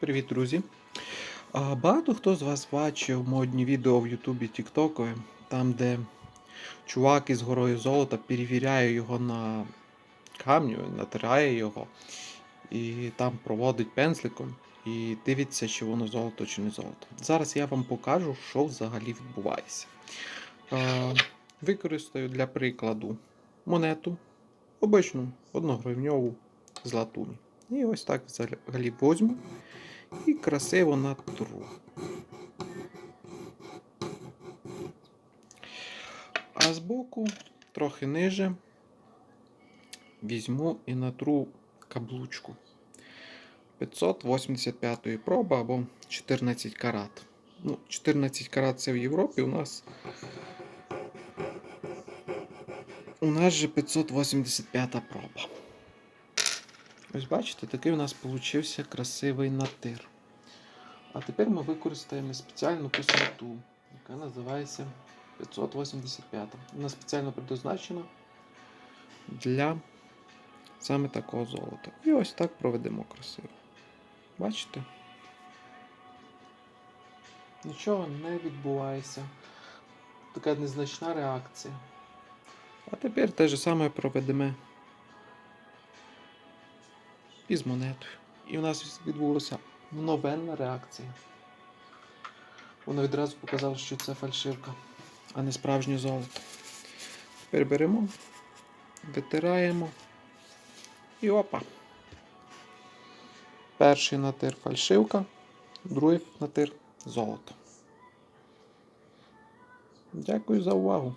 Привіт, друзі! Багато хто з вас бачив модні відео в Ютубі Тіктокові, там, де чувак із горою золота перевіряє його на камню, натирає його, і там проводить пензликом і дивиться, чи воно золото, чи не золото. Зараз я вам покажу, що взагалі відбувається. Використаю для прикладу монету, обичну одногривньову з латуні. І ось так взагалі возьму і красиво натру. А збоку, трохи ниже, візьму і натру каблучку 585 проба або 14 карат. Ну, 14 карат це в Європі у нас. У нас же 585 проба. Ось бачите, такий у нас получився красивий натир. А тепер ми використаємо спеціальну кислоту, яка називається 585. Вона спеціально предназначена для саме такого золота. І ось так проведемо красиво. Бачите? Нічого не відбувається. Така незначна реакція. А тепер те ж саме проведемо із монетою. І у нас відбулася мгновенна реакція. Воно відразу показало, що це фальшивка, а не справжнє золото. Тепер беремо, витираємо і опа. Перший натир фальшивка, другий натир золото. Дякую за увагу.